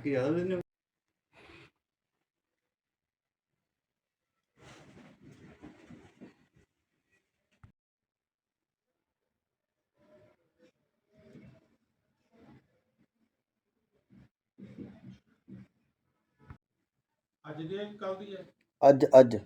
ਖੜ ਕੇ ਜ਼ਿਆਦਾ ਨੇ ਅੱਜ ਦੀ ਕੱਲ ਦੀ ਹੈ? ਅੱਜ ਅੱਜ।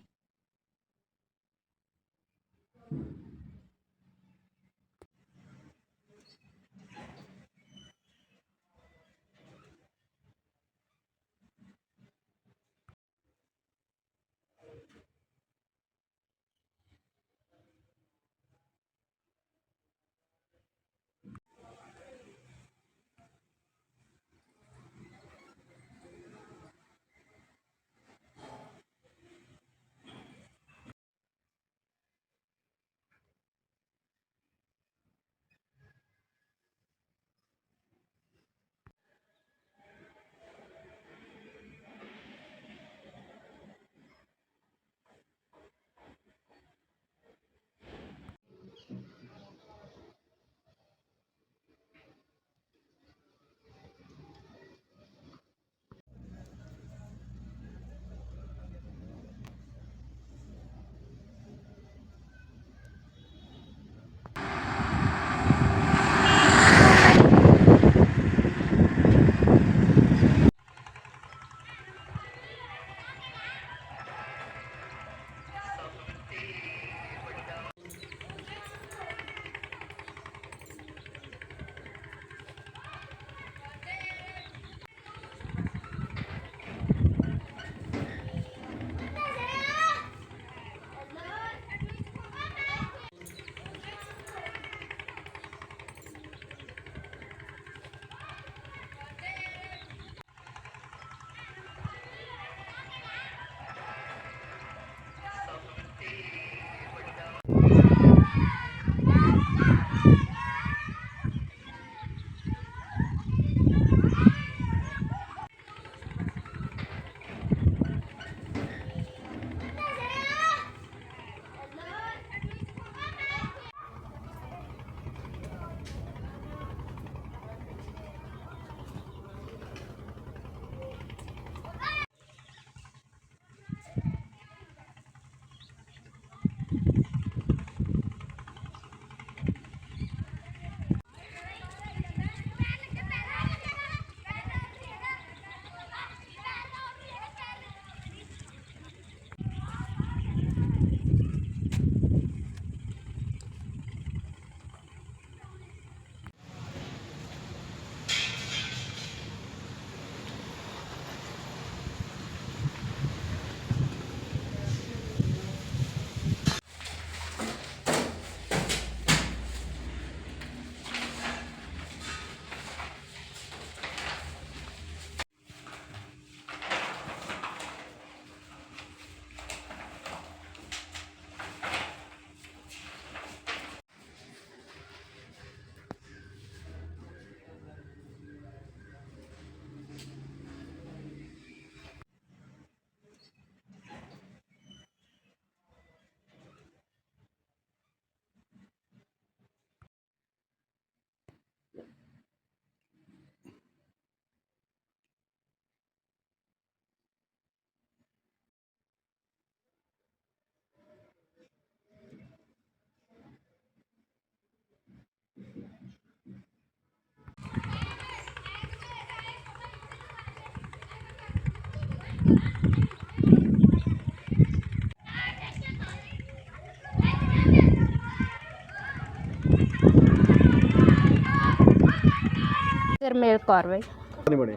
ਗਰਮੇਲ ਕੌਰ ਬਈ। ਨਹੀਂ ਬਣੇ?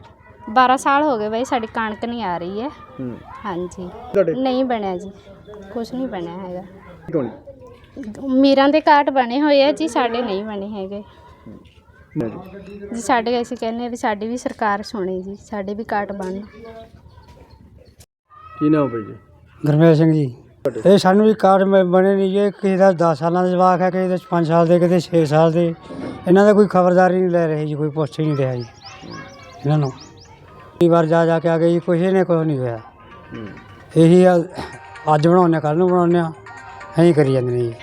12 ਸਾਲ ਹੋ ਗਏ ਬਈ ਸਾਡੀ ਕਣਕ ਨਹੀਂ ਆ ਰਹੀ ਹੈ। ਹੂੰ। ਹਾਂਜੀ। ਤੁਹਾਡੇ? ਨਹੀਂ ਬਣਿਆ ਜੀ। ਕੁਝ ਨਹੀਂ ਬਣਿਆ ਹੈਗਾ। ਮੀਰਾਂ ਦੇ ਕਾਰਡ ਬਣੇ ਹੋਏ ਆ ਜੀ ਸਾਡੇ ਨਹੀਂ ਬਣੇ ਹੈਗੇ। ਜੀ। ਜੀ ਸਾਡੇ ਅਸੀਂ ਕਹਿੰਦੇ ਵੀ ਸਾਡੀ ਵੀ ਸਰਕਾਰ ਸੁਣੇ ਜੀ ਸਾਡੇ ਵੀ ਕਾਰਡ ਬਣਨ ਕੀ ਨਾਮ ਭਾਈ ਜੀ? ਗੁਰਮੇਲ ਸਿੰਘ ਜੀ। ਇਹ ਸਾਨੂੰ ਵੀ ਕਾਰਡ ਮ- ਬਣੇ ਨਹੀਂ ਜੇ ਕਿਸੇ ਦਾ 10 ਸਾਲਾਂ ਦਾ ਜਵਾਕ ਹੈ ਕਿਸੇ ਦਾ 5 ਸਾਲ ਦੇ ਕਿਸੇ 6 ਸਾਲ ਦੇ। ਇਹਨਾਂ ਦਾ ਕੋਈ ਖਬਰਦਾਰੀ ਨਹੀਂ ਲੈ ਰਹੇ ਜੀ ਕੋਈ ਪੁੱਛ ਹੀ ਨਹੀਂ ਰਿਹਾ ਜੀ। ਇਹਨਾਂ ਨੂੰ। ਕਈ ਵਾਰ ਜਾ ਜਾ ਕੇ ਆ ਗਏ ਜੀ ਕੁਛ ਇਹਨੇ ਕੁਛ ਨਹੀਂ ਹੋਇਆ। ਇਹੀ ਆ, ਅੱਜ ਬਣਾਉਂਦੇ ਕੱਲ ਨੂੰ ਬਣਾਉਂਦੇ ਆ ਐਂ ਕਰੀ ਜਾਂਦੇ ਨੇ ਜੀ।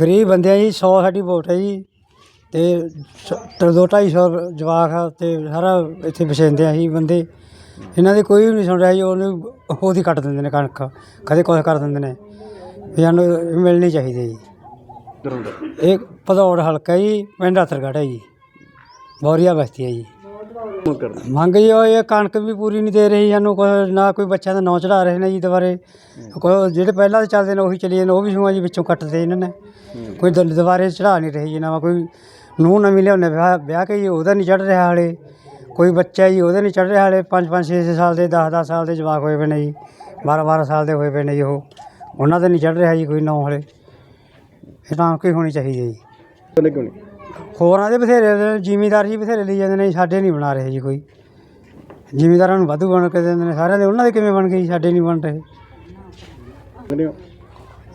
ਗਰੀਬ ਬੰਦੇ ਆ ਜੀ 100 ਸਾਡੀ ਵੋਟ ਹੈ ਜੀ ਤੇ ਸ- ਟ- ਦੋ ਢਾਈ ਸੌ ਜਵਾਕ ਆ ਤੇ ਸਾਰਾ ਇੱਥੇ ਵਸਿੰਦੇ ਆ ਹੀ ਬੰਦੇ। ਇਹਨਾਂ ਦੀ ਕੋਈ ਵੀ ਨਹੀਂ ਸੁਣ ਰਿਹਾ ਜੀ, ਉਹਨੂੰ ਉਹਦੀ ਕੱਟ ਦਿੰਦੇ ਨੇ ਕਣਕ, ਕਦੇ ਕੁਛ ਕਰ ਦਿੰਦੇ ਨੇ। ਵੀ ਸਾਨੂੰ ਮਿਲਣੀ ਚਾਹੀਦੀ ਹੈ ਜੀ। ਇਹ ਭਦੌੜ ਹਲਕਾ ਜੀ, ਪਿੰਡ ਅਤਰਗੜ੍ਹ ਹੈ ਜੀ। ਬੌਰੀਆ ਬਸਤੀ ਹੈ ਜੀ। ਮੰਗ ਜੀ ਉਹ ਇਹ ਕਣਕ ਵੀ ਪੂਰੀ ਨਹੀਂ ਦੇ ਰਹੀ, ਸਾਨੂੰ ਕੋਈ ਨਾ ਕੋਈ ਬੱਚਿਆਂ ਦਾ ਨਾਂ ਚੜਾ ਰਹੇ ਨੇ ਜੀ ਦੁਬਾਰੇ। ਕੋਈ ਜਿਹੜੇ ਪਹਿਲਾਂ ਦੇ ਚੱਲਦੇ ਨੇ ਉਹੀ ਚੱਲੀ ਜਾਂਦੇ, ਉਹ ਵੀ ਸੂਆਂ ਜੀ, ਵਿੱਚੋਂ ਕੱਟਦੇ ਇਹਨਾਂ ਨੇ। ਕੋਈ ਦ- ਦੁਬਾਰੇ ਚੜਾ ਨਹੀਂ ਰਹੀ ਜੀ, ਨਾ ਕੋਈ ਨੂੰ ਨਵੀਂ ਲਿਆਉਂਦੇ, ਵਿਆਹ ਵਿਆਹ ਕੇ ਜੀ, ਉਹਦਾ ਨਹੀਂ ਚੜ ਰਿਹਾ ਹਾਲੇ। ਕੋਈ ਬੱਚਾ ਜੀ ਉਹਦੇ ਨਹੀਂ ਚੜ ਰਿਹਾ ਹਾਲੇ 5 5 6 6 ਸਾਲ ਦੇ 10 10 ਸਾਲ ਦੇ ਜਵਾਕ ਹੋਏ ਪਏ ਨੇ ਜੀ 12 12 ਸਾਲ ਦੇ ਹੋਏ ਪਏ ਨੇ ਜੀ ਉਹ। ਉਹਨਾਂ ਦੇ ਨਹੀਂ ਚੜ ਰਿਹਾ ਜੀ ਕੋਈ ਨਾਂ ਹਾਲੇ। ਇਹ ਤਾਂ ਕੀ ਹੋਣੀ ਚਾਹੀਦੀ ਜੀ। ਕਹਿੰਦੇ ਕਿਉਂ ਨਹੀਂ ਹੋਰਾਂ ਦੇ ਬਥੇਰੇ ਨੇ, ਜ਼ਿਮੀਂਦਾਰ ਜੀ ਬਥੇਰੇ ਲਈ ਜਾਂਦੇ ਨੇ ਜੀ, ਸਾਡੇ ਨਹੀਂ ਬਣਾ ਰਹੇ ਜੀ ਕੋਈ। ਜ਼ਿਮੀਂਦਾਰਾਂ ਨੂੰ ਵਾਧੂ ਬਣ ਕੇ ਦਿੰਦੇ ਨੇ ਸਾਰਿਆਂ ਦੇ ਉਹਨਾਂ ਦੇ ਕਿਵੇਂ ਬਣ ਗਏ ਜੀ ਸਾਡੇ ਨਹੀਂ ਬਣ ਰਹੇ। ਕਹਿੰਦੇ ਹੋ?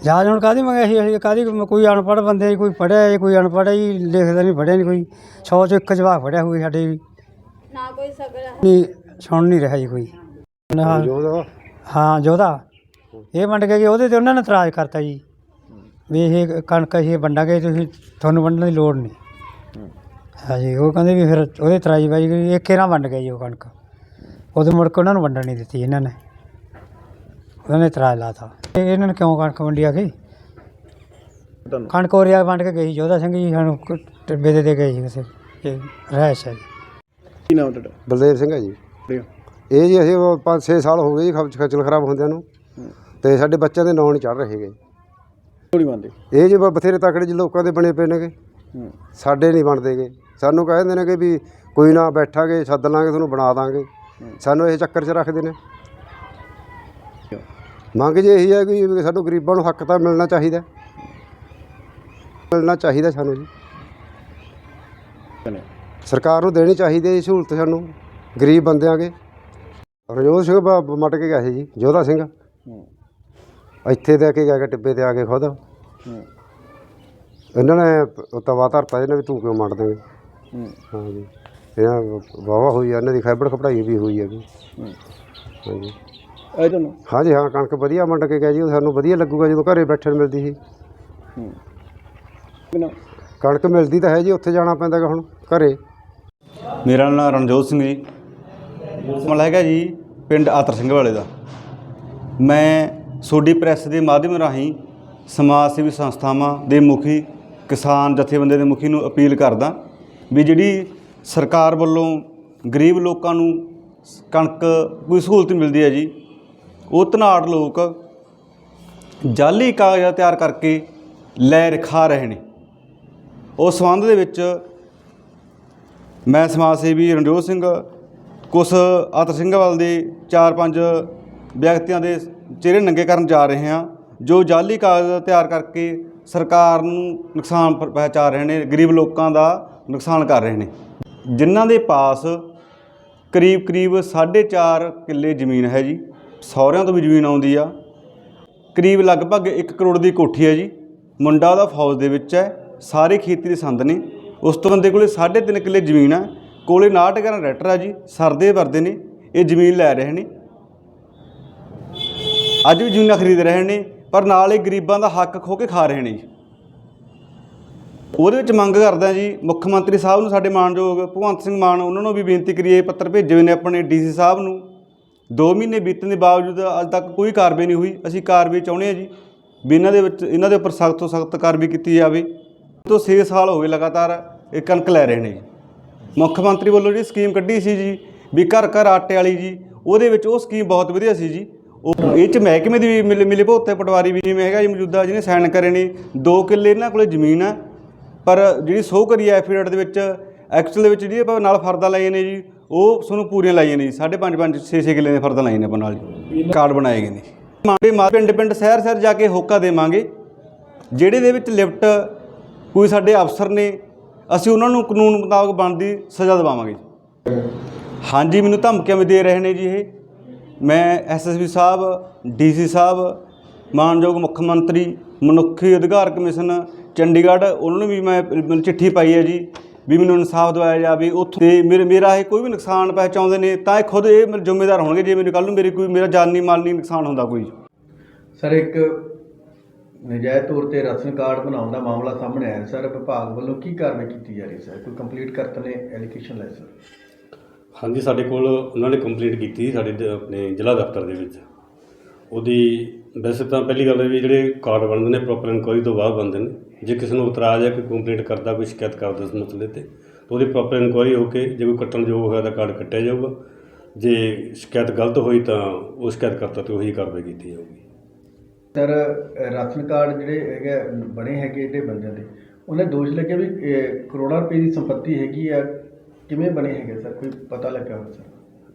ਜਹਾਜ਼ ਹੁਣ ਕਾਦੀ ਮੰਗਿਆ ਸੀ ਅਸੀਂ ਕਾਦੀ ਕੋਈ ਅਨਪੜ੍ਹ ਬੰਦੇ ਕੋਈ ਪੜ੍ਹਿਆ ਜੀ ਕੋਈ ਅਨਪੜ੍ਹ ਹੈ ਜੀ ਲਿਖਦਾ ਨਹੀਂ ਪੜ੍ਹਿਆ ਨਹੀਂ ਕੋਈ। 100 ਚੋਂ ਇੱਕ ਜਵਾਬ ਪੜ੍ਹਿਆ ਹੋਊਗਾ ਸਾਡੇ ਵੀ। ਨਾ ਕੋਈ ਨਹੀਂ ਸੁਣ ਨਹੀਂ ਰਿਹਾ ਜੀ ਕੋਈ। ਨਾ- ਹਾਂ ਜੋਧਾ। ਇਹ ਵੰਡ ਕੇ ਗਏ ਉਹਦੇ ਤੇ ਉਹਨਾਂ ਨੇ ਇਤਰਾਜ਼ ਕਰਤਾ ਜੀ। ਵੀ ਇਹ ਕਣਕ ਅਸੀਂ ਵੰਡਾਂਗੇ ਤੁਸੀਂ ਤੁਹਾਨੂੰ ਵੰਡਣ ਦੀ ਲੋੜ ਨਹੀਂ। ਹਾਂਜੀ ਉਹ ਕਹਿੰਦੇ ਵੀ ਫਿਰ ਉਹਦੇ ਇਤਰਾਜ਼ ਬਾਈ ਗਈ ਇੱਕ ਹੀ ਨਾ ਵੰਡ ਗਏ ਜੀ ਉਹ ਕਣਕ। ਉਹਦੇ ਮੁੜ ਕੇ ਉਹਨਾਂ ਨੂੰ ਵੰਡਣ ਨਹੀਂ ਦਿੱਤੀ ਇਹਨਾਂ ਨੇ। ਉਹਨਾਂ ਨੇ ਇਤਰਾਜ਼ ਲਾਤਾ ਇਹ ਇਹਨਾਂ ਨੇ ਕਿਉਂ ਕਣਕ ਵੰਡੀ ਆ ਗਈ ਤੁਹਾਨੂੰ ਕਣਕ ਹੋਰਿਆ ਵੰਡ ਕੇ ਗਈ ਜੋਧਾ ਸਿੰਘ ਜੀ ਸਾਨੂੰ ਕ- ਟਿੱਬੇ ਦੇ ਦੇ ਗਏ ਸੀ ਕਿਸੇ। ਇਹ ਰਹਿਸ਼ ਹੈ ਜੀ। ਕੀ ਨਾਮ ਤੁਹਾਡਾ? ਬਲਦੇਵ ਸਿੰਘ ਹੈ ਜੀ। ਇਹ ਜੀ ਅਸੀਂ 5-6 ਸਾਲ ਹੋ ਗਏ ਜੀ ਖਚ- ਖੱਜਲ ਖਰਾਬ ਹੁੰਦਿਆਂ ਨੂੰ। ਤੇ ਸਾਡੇ ਬੱਚਿਆਂ ਦੇ ਨਾਂ ਨਹੀਂ ਚੜ ਰਹੇ ਗੇ ਥੋੜੀ ਬੰਦੇ ਇਹ ਜੀ ਬਥੇਰੇ ਤਕੜੇ ਜੀ ਲੋਕਾਂ ਦੇ ਬਣੇ ਪਏ ਨੇਗੇ। ਸਾਡੇ ਨਹੀਂ ਬਣਦੇਗੇ ਸਾਨੂੰ ਕਹਿੰਦੇ ਨੇ ਕਿ ਵੀ ਕੋਈ ਨਾ ਬੈਠਾਂਗੇ ਸੱਦ ਲਾਂਗੇ ਤੁਹਾਨੂੰ ਬਣਾ ਦਾਂਗੇ। ਸਾਨੂੰ ਇਹ ਚੱਕਰ 'ਚ ਰੱਖਦੇ ਨੇ। ਮੰਗ ਜੇ ਇਹੀ ਹੈ ਕਿ ਸਾਨੂੰ ਗਰੀਬਾਂ ਨੂੰ ਹੱਕ ਤਾਂ ਮਿਲਣਾ ਚਾਹੀਦਾ। ਮਿਲਣਾ ਚਾਹੀਦਾ ਸਾਨੂੰ ਜੀ। ਸਰਕਾਰ ਨੂੰ ਦੇਣੀ ਚਾਹੀਦੀ ਹੈ ਜੀ ਸਹੂਲਤ ਸਾਨੂੰ ਗਰੀਬ ਬੰਦਿਆਂ ਕੇ। ਰਜੋਤ ਸਿੰਘ ਬ- ਮਟ ਕੇ ਗਿਆ ਸੀ ਜੀ ਜੋਧਾ ਸਿੰਘ। ਇੱਥੇ ਦੇ ਕੇ ਗਿਆ ਕਿ ਟਿੱਬੇ ਤੇ ਆ ਕੇ ਖੁਦ। ਇਹਨਾਂ ਨੇ ਤਵਾ ਧਰਤਾ ਇਹਨਾਂ ਵੀ ਤੂੰ ਕਿਉਂ ਮੰਡ ਦੇਂਗੇ? ਹੂੰ। ਹਾਂ ਜੀ। ਇਹਨਾਂ ਵਾਵਾ ਹੋਈ ਆ ਇਹਨਾਂ ਦੀ ਖੈਬੜ ਖਪੜਾਈ ਵੀ ਹੋਈ ਹੈਗੀ ਹੂੰ। ਹਾਂਜੀ ਆਏ ਤੁਹਾਨੂੰ? ਹਾਂਜੀ ਹਾਂ ਕਣਕ ਵਧੀਆ ਮੰਡ ਕੇ ਗਿਆ ਜੀ ਉਹ ਸਾਨੂੰ ਵਧੀਆ ਲੱਗੂਗਾ ਜਦੋਂ ਘਰੇ ਬੈਠਣ ਨੂੰ ਮਿਲਦੀ ਸੀ। ਕਣਕ ਮਿਲਦੀ ਤਾਂ ਹੈ ਜੀ ਉੱਥੇ ਜਾਣਾ ਪੈਂਦਾ ਗਾ ਹੁਣ ਘਰੇ। ਮੇਰਾ ਨਾਮ ਰਣਜੋਤ ਸਿੰਘ ਜੀ। ਮਤਲਬ ਹੈਗਾ ਜੀ, ਪਿੰਡ ਆਤਰ ਸਿੰਘ ਵਾਲੇ ਦਾ। ਮੈਂ ਸੋਡੀ ਪ੍ਰੈਸ ਦੇ ਮਾਧਿਅਮ ਰਾਹੀਂ ਸਮਾਜ ਸੇਵੀ ਸੰਸਥਾਵਾਂ ਦੇ ਮੁਖੀ, ਕਿਸਾਨ ਜਥੇਬੰਦੀ ਦੇ ਮੁਖੀ ਨੂੰ ਅਪੀਲ ਕਰਦਾ ਵੀ ਜਿਹੜੀ ਸਰਕਾਰ ਵੱਲੋਂ ਗਰੀਬ ਲੋਕਾਂ ਨੂੰ ਕਣਕ ਕੋਈ ਸਹੂਲਤ ਮਿਲਦੀ ਹੈ ਜੀ, ਉਹ ਧਨਾੜ ਲੋਕ ਜਾਲੀ ਕਾਗਜ਼ਾਂ ਤਿਆਰ ਕਰਕੇ ਲੈ ਰਖਾ ਰਹੇ ਨੇ। ਉਸ ਸੰਬੰਧ ਦੇ ਵਿੱਚ ਮੈਂ ਸਮਾਜ ਸੇਵੀ ਰਣਜੋਤ ਸਿੰਘ, ਕੁਛ ਆਤਰ ਸਿੰਘਵਾਲ ਦੇ 4-5 ਵਿਅਕਤੀਆਂ ਦੇ ਚਿਹਰੇ ਨੰਗੇ ਕਰਨ ਜਾ ਰਹੇ ਹਾਂ, ਜੋ ਜਾਲੀ ਕਾਗਜ਼ ਤਿਆਰ ਕਰਕੇ ਸਰਕਾਰ ਨੂੰ ਨੁਕਸਾਨ ਪ- ਪਹੁੰਚਾ ਰਹੇ ਨੇ, ਗਰੀਬ ਲੋਕਾਂ ਦਾ ਨੁਕਸਾਨ ਕਰ ਰਹੇ ਨੇ। ਜਿਨ੍ਹਾਂ ਦੇ ਪਾਸ ਕਰੀਬ ਕਰੀਬ 4.5 ਕਿੱਲੇ ਜ਼ਮੀਨ ਹੈ ਜੀ, ਸਹੁਰਿਆਂ ਤੋਂ ਵੀ ਜ਼ਮੀਨ ਆਉਂਦੀ ਆ। ਕਰੀਬ ਲਗਭਗ 1 ਕਰੋੜ ਦੀ ਕੋਠੀ ਹੈ ਜੀ, ਮੁੰਡਾ ਉਹਦਾ ਫੌਜ ਦੇ ਵਿੱਚ ਹੈ, ਸਾਰੇ ਖੇਤੀ ਦੇ ਸੰਦ ਨੇ। ਉਸ ਤੋਂ ਬੰਦੇ ਕੋਲੇ 3.5 ਕਿੱਲੇ ਜ਼ਮੀਨ ਆ, ਕੋਲੇ 59 ਗਰਾਂ ਟਰੈਕਟਰ ਆ ਜੀ, ਸਰਦੇ ਵਰਦੇ ਨੇ, ਇਹ ਜ਼ਮੀਨ ਲੈ ਰਹੇ ਨੇ। ਅੱਜ ਵੀ ਜ਼ਮੀਨਾਂ ਖਰੀਦ ਰਹੇ ਨੇ, ਪਰ ਨਾਲ ਇਹ ਗਰੀਬਾਂ ਦਾ ਹੱਕ ਖੋ ਕੇ ਖਾ ਰਹੇ ਨੇ ਜੀ। ਉਹਦੇ ਵਿੱਚ ਮੰਗ ਕਰਦਾ ਜੀ, ਮੁੱਖ ਮੰਤਰੀ ਸਾਹਿਬ ਨੂੰ ਸਾਡੇ ਮਾਨਯੋਗ ਭਗਵੰਤ ਸਿੰਘ ਮਾਨ, ਉਹਨਾਂ ਨੂੰ ਵੀ ਬੇਨਤੀ ਕਰੀਏ, ਪੱਤਰ ਭੇਜੇ ਹੋਏ ਨੇ ਆਪਣੇ ਡੀਸੀ ਸਾਹਿਬ ਨੂੰ। 2 ਮਹੀਨੇ ਬੀਤਣ ਦੇ ਬਾਵਜੂਦ ਅੱਜ ਤੱਕ ਕੋਈ ਕਾਰਵਾਈ ਨਹੀਂ ਹੋਈ, ਅਸੀਂ ਕਾਰਵਾਈ ਚਾਹੁੰਦੇ ਹਾਂ ਜੀ, ਵੀ ਇਹਨਾਂ ਦੇ ਵਿੱਚ, ਇਹਨਾਂ ਦੇ ਉੱਪਰ ਸਖਤ ਤੋਂ ਸਖਤ ਕਾਰਵਾਈ ਕੀਤੀ ਜਾਵੇ। ਤੋਂ 6 ਸਾਲ ਹੋ ਗਏ ਲਗਾਤਾਰ ਇਹ ਕਣਕ ਲੈ ਰਹੇ ਨੇ ਜੀ। ਮੁੱਖ ਮੰਤਰੀ ਵੱਲੋਂ ਜਿਹੜੀ ਸਕੀਮ ਕੱਢੀ ਸੀ ਜੀ, ਵੀ ਘਰ ਘਰ ਆਟੇ ਵਾਲੀ ਜੀ, ਉਹਦੇ ਵਿੱਚ ਉਹ ਸਕੀਮ ਬਹੁਤ ਵਧੀਆ ਸੀ ਜੀ। ਉਹ ਇਹ ਚ ਮਹਿਕਮੇ ਦੀ ਵੀ ਮਿਲ ਮਿਲੇ ਭੋਤੇ ਪਟਵਾਰੀ ਵੀ ਜਿਵੇਂ ਹੈਗਾ ਜੀ, ਮੌਜੂਦਾ ਜਿਹਨੇ ਸਾਈਨ ਕਰੇ ਨੇ 2 ਕਿੱਲੇ ਇਹਨਾਂ ਕੋਲੇ ਜ਼ਮੀਨ ਆ। ਪਰ ਜਿਹੜੀ ਸੋ ਕਰੀ ਐਫੀਡੇਵਿਟ ਦੇ ਵਿੱਚ, ਐਕਚੁਅਲ ਦੇ ਵਿੱਚ ਜਿਹੜੀ ਆਪਾਂ ਨਾਲ ਫਰਦਾਂ ਲਾਈਆਂ ਨੇ ਜੀ, ਉਹ ਤੁਹਾਨੂੰ ਪੂਰੀਆਂ ਲਾਈਆਂ ਨੇ ਜੀ। 5.5 5 6 ਕਿੱਲੇ ਦੀਆਂ ਫਰਦਾਂ ਲਾਈਆਂ ਨੇ ਆਪਾਂ ਨਾਲ ਜੀ। ਕਾਰਡ ਬਣਾਏ ਗਏ ਨੇ ਮਾਂਡੇ ਮਾ ਪਿੰਡ ਪਿੰਡ, ਸ਼ਹਿਰ ਸ਼ਹਿਰ ਜਾ ਕੇ ਹੋਕਾ ਦੇਵਾਂਗੇ। ਜਿਹੜੇ ਦੇ ਵਿੱਚ ਲਿਫਟ ਕੋਈ ਸਾਡੇ ਅਫਸਰ ਨੇ ਅਸੀਂ ਉਹਨਾਂ ਨੂੰ ਕਾਨੂੰਨ ਮੁਤਾਬਕ ਬਣਦੀ ਸਜ਼ਾ ਦਿਵਾਵਾਂਗੇ ਹਾਂਜੀ, ਮੈਨੂੰ ਧਮਕੀਆਂ ਵੀ ਦੇ ਰਹੇ ਨੇ ਜੀ ਇਹ। ਮੈਂ ਐਸਐਸਪੀ ਸਾਹਿਬ ਡੀਸੀ ਸਾਹਿਬ, ਮਾਨਯੋਗ ਮੁੱਖ ਮੰਤਰੀ, ਮਨੁੱਖੀ ਅਧਿਕਾਰ ਕਮਿਸ਼ਨ, ਚੰਡੀਗੜ੍ਹ, ਉਹਨਾਂ ਨੂੰ ਵੀ ਮੈਂ ਮੈਨੂੰ ਚਿੱਠੀ ਪਾਈ ਹੈ ਜੀ ਵੀ ਮੈਨੂੰ ਇਨਸਾਫ ਦਿਵਾਇਆ ਜਾਵੇ। ਉੱਥੋਂ ਤੇ ਮੇਰੇ, ਮੇਰਾ ਇਹ ਕੋਈ ਵੀ ਨੁਕਸਾਨ ਪਹੁੰਚਾਉਂਦੇ ਨੇ ਤਾਂ ਇਹ ਖੁਦ ਇਹ ਮੇਰੇ ਜ਼ਿੰਮੇਦਾਰ ਹੋਣਗੇ। ਜੇ ਮੈਨੂੰ ਕੱਲ ਨੂੰ ਮੇਰੇ ਕੋਈ, ਮੇਰਾ ਜਾਨੀ ਮਾਲੀ ਨੁਕਸਾਨ ਹੁੰਦਾ ਕੋਈ। ਸਰ, ਇੱਕ ਨਜਾਇਜ਼ ਤੌਰ ਤੇ ਰਾਸ਼ਨ ਕਾਰਡ ਬਣਾਉਣ ਦਾ ਮਾਮਲਾ ਸਾਹਮਣੇ ਆਇਆ ਸਰ, ਵਿਭਾਗ ਵੱਲੋਂ ਕੀ ਕਾਰਵਾਈ ਕੀਤੀ ਜਾ ਰਹੀ ਸਰ? ਕੋਈ ਕੰਪਲੀਟ ਕਰਤ ਨੇ ਐਲੀਗੇਸ਼ਨ ਲਾਇਆ ਸਰ? ਹਾਂਜੀ, ਸਾਡੇ ਕੋਲ ਉਹਨਾਂ ਨੇ ਕੰਪਲੀਟ ਕੀਤੀ ਸਾਡੇ ਦ- ਆਪਣੇ ਜ਼ਿਲ੍ਹਾ ਦਫ਼ਤਰ ਦੇ ਵਿੱਚ। ਉਹਦੀ ਵੈਸੇ ਤਾਂ ਪਹਿਲੀ ਗੱਲ ਇਹ ਵੀ ਜਿਹੜੇ ਕਾਰਡ ਬਣਦੇ ਨੇ ਪ੍ਰੋਪਰ ਇਨਕੁਆਇਰੀ ਤੋਂ ਬਾਅਦ ਬਣਦੇ ਨੇ। ਜੇ ਕਿਸੇ ਨੂੰ ਇਤਰਾਜ਼ ਹੈ ਕੋਈ ਕੰਪਲੀਟ ਕਰਦਾ, ਕੋਈ ਸ਼ਿਕਾਇਤ ਕਰਦਾ ਉਸ ਮਸਲੇ ਤੇ, ਤਾਂ ਉਹਦੀ ਪ੍ਰੋਪਰ ਇਨਕੁਆਇਰੀ ਹੋ ਕੇ ਜੇ ਕੋਈ ਕੱਟਣਯੋਗ ਹੋਇਆ ਤਾਂ ਕਾਰਡ ਕੱਟਿਆ ਜਾਊਗਾ। ਜੇ ਸ਼ਿਕਾਇਤ ਗਲਤ ਹੋਈ ਤਾਂ ਉਹ ਸ਼ਿਕਾਇਤ ਕਰਤਾ ਤੇ ਉਹੀ ਕਾਰਵਾਈ ਕੀਤੀ ਜਾਊਗੀ। ਸਰ ਰਾਸ਼ਨ ਕਾਰਡ ਜਿਹੜੇ ਹੈਗੇ ਬਣੇ ਹੈਗੇ ਇਹਦੇ ਬੰਦਿਆਂ ਦੇ ਉਹਨੇ ਦੋਸ਼ ਲੱਗਿਆ ਵੀ ਅ, ਕਰੋੜਾਂ ਰੁਪਏ ਦੀ ਸੰਪਤੀ ਹੈਗੀ ਆ ਕਿਵੇਂ ਬਣੇ ਹੈਗੇ ਸਰ? ਕੋਈ ਪਤਾ ਲੱਗਾ ਹੋਵੇ ਸਰ?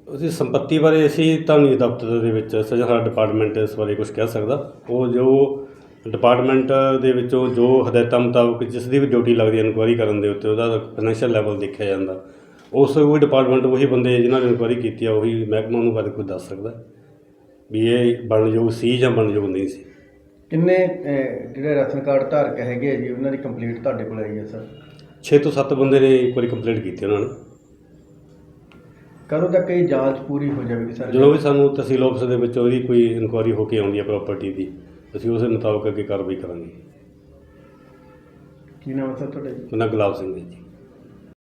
ਉਹਦੀ ਸੰਪਤੀ ਬਾਰੇ ਅਸੀਂ ਤਾਂ ਦਫ਼ਤਰ ਦੇ ਵਿੱਚ ਸਜਾ ਸਾਡਾ ਡਿਪਾਰਟਮੈਂਟ ਇਸ ਬਾਰੇ ਕੁਝ ਕਹਿ ਸਕਦਾ। ਉਹ ਜੋ ਡਿਪਾਰਟਮੈਂਟ ਦੇ ਵਿੱਚੋਂ ਜੋ ਹਦਾਇਤਾਂ ਮੁਤਾਬਕ ਜਿਸ ਦੀ ਵੀ ਡਿਊਟੀ ਲੱਗਦੀ ਹੈ ਇਨਕੁਆਇਰੀ ਕਰਨ ਦੇ ਉੱਤੇ ਉਹਦਾ ਫਾਈਨੈਂਸ਼ੀਅਲ ਲੈਵਲ ਦੇਖਿਆ ਜਾਂਦਾ। ਉਸ ਉਹ ਡਿਪਾਰਟਮੈਂਟ ਉਹੀ ਬੰਦੇ ਜਿਨ੍ਹਾਂ ਨੇ ਇਨਕੁਆਇਰੀ ਕੀਤੀ ਆ ਉਹੀ ਮਹਿਕਮਾ ਨੂੰ ਬਾਰੇ ਕੁਝ ਦੱਸ ਸਕਦਾ। ਵੀ ਇਹ ਬਣਯੋਗ ਸੀ ਜਾਂ ਬਣਯੋਗ ਨਹੀਂ ਸੀ। ਕਿੰਨੇ ਜਿਹੜੇ ਰਾਸ਼ਨ ਕਾਰਡ ਧਾਰਕ ਹੈਗੇ ਆ ਜੀ ਉਹਨਾਂ ਦੀ ਕੰਪਲੀਟ ਤੁਹਾਡੇ ਕੋਲ ਆਈ ਹੈ ਸਰ 6 ਤੋਂ 7 ਬੰਦੇ ਨੇ ਇੱਕ ਵਾਰੀ ਕੰਪਲੀਟ ਕੀਤੀ ਉਹਨਾਂ ਨੇ। ਕਦੋਂ ਤੱਕ ਇਹ ਜਾਂਚ ਪੂਰੀ ਹੋ ਜਾਵੇਗੀ ਸਰ ਜਦੋਂ ਵੀ ਸਾਨੂੰ ਤਹਿਸੀਲ ਆਫਿਸ ਦੇ ਵਿੱਚ ਉਹਦੀ ਕੋਈ ਇਨਕੁਆਇਰੀ ਹੋ ਕੇ ਆਉਂਦੀ ਹੈ ਪ੍ਰਾਪਰਟੀ ਦੀ ਅਸੀਂ ਉਸੇ ਮੁਤਾਬਕ ਅੱਗੇ ਕਾਰਵਾਈ ਕਰਾਂਗੇ। ਕੀ ਨਾਮ ਹੈ ਸਰ ਤੁਹਾਡਾ ਜੀ? ਉਹਨਾਂ ਗੁਲਾਬ ਸਿੰਘ ਜੀ।